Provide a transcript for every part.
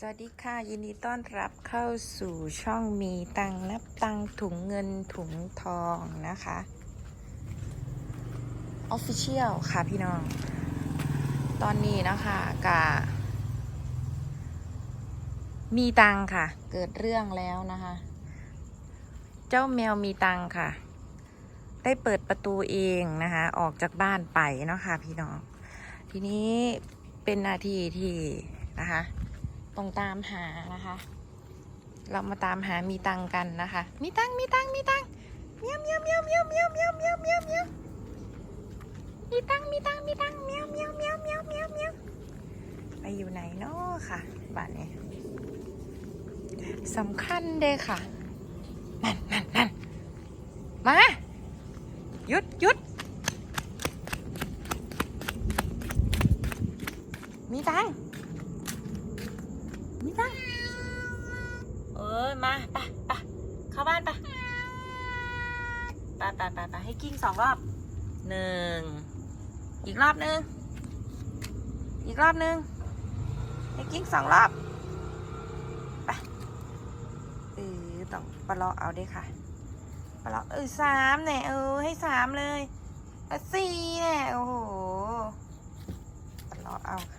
สวัสดีค่ะ ยินดีต้อนรับเข้าสู่ช่องมีตังนับตังถุงเงินถุงทองนะคะ Official ค่ะพี่น้อง ตอนนี้นะคะกะมีตังค่ะ เกิดเรื่องแล้วนะคะ เจ้าแมวมีตังค่ะ ได้เปิดประตูเองนะคะ ออกจากบ้านไปเนาะค่ะพี่น้อง ทีนี้เป็นนาทีที่นะคะ ต้องตามหานะคะ เรามาตามหามีตังกันนะคะ มีตังมีตังมีตังเมียวเมียวเมียวเมียวเมียวเมียวเมียวเมียวเมียวมีตังมีตังมีตังเมียวเมียวเมียวเมียวเมียวเมียวไปอยู่ไหนเนาะค่ะบ้านนี้สำคัญเด้ค่ะนั่นนั่นนั่นมาหยุดหยุด มีตังค์ มีตังเอ้ยมาไปไปเข้าบ้านไปไปไปไปไปให้กิ้งสองรอบหนึ่งอีกรอบหนึ่งอีกรอบหนึ่งให้กิ้งสองรอบไปเออต้องปลาะเอาด้วยค่ะปลาะเออสามเนี่ยเออให้สามเลยสี่เนี่ยโอ้โหปลาะเอาไป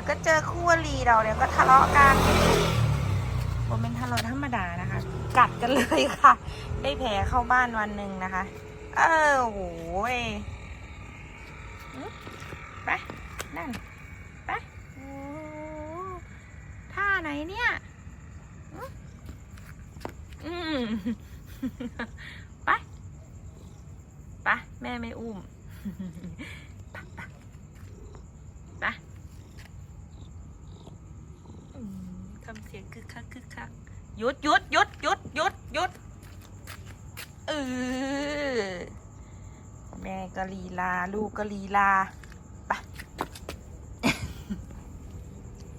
ดี๋ยวก็เจอคู่อรีเราเดี๋ยวก็ทะเลาะกันผมเป็นทะเลาะธรรมดานะคะ กัดกันเลยค่ะ ได้แผลเข้าบ้านวันหนึ่งนะคะ เออโหยไปนั่นไปโอ้ท่าไหนเนี่ยอืมไปไปแม่ไม่อุ้ม ไปไปไปอืมทำเสียงคึกคักคึกคักหยุดหยุดหยุดหยุดหยุดหยุดเออแม่ก็ลีลา ลูกก็ลีลาไป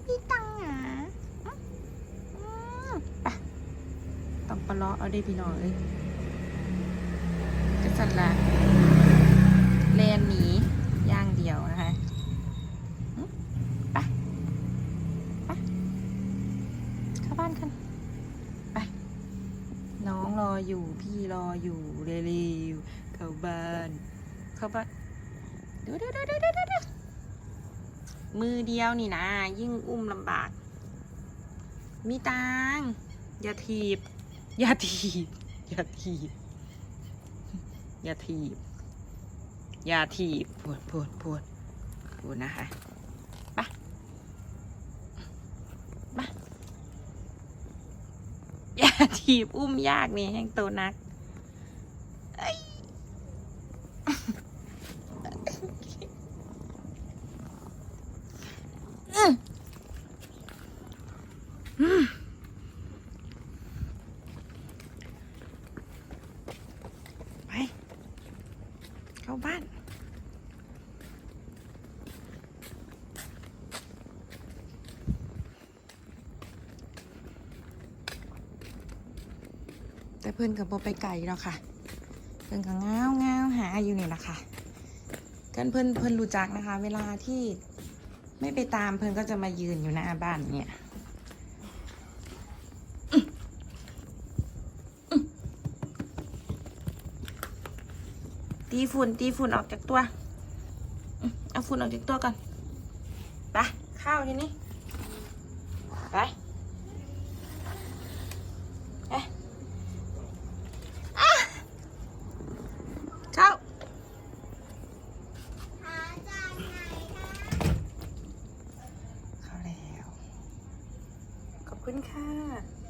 พี่ตังหาอืมไปต้องปลาเลาะเอาได้พี่น้องเอ้ยจะสั่นละแลนหนีอย่างเดียวนะคะหึไป ไป เข้าบ้านกัน ไป น้องรออยู่พี่รออยู่เร็วๆเข้าบ้าน เข้าบ้านเดี๋ยวเดี๋ยวเดี๋ยวเดี๋ยวเดี๋ยวมือเดียวนี่นะ ยิ่งอุ้มลำบาก มีตังอย่าถีบ อย่าถีบ อย่าถีบ อย่าถีบ อย่าถีบปวดปวดปวดปวดนะคะไปไปอย่า ถีบอุ้มยากนี่แห้งโตนักอื้ออืม ไป เข้าบ้าน แต่เพื่อนกับโบไปไก่แล้วค่ะ เพื่อนก็เงาเงาหาอยู่นี่แหละค่ะกันเพื่อนเพื่อนรู้จักนะคะ เวลาที่ไม่ไปตามเพื่อนก็จะมายืนอยู่หน้าบ้านเนี่ยตีฝุ่นตีฝุ่นออกจากตัว เอาฝุ่นออกจากตัวก่อน ไป ข้าวทีนี้ ไปอะเข้าเข้าแล้ว ขอบ คุณค่ะ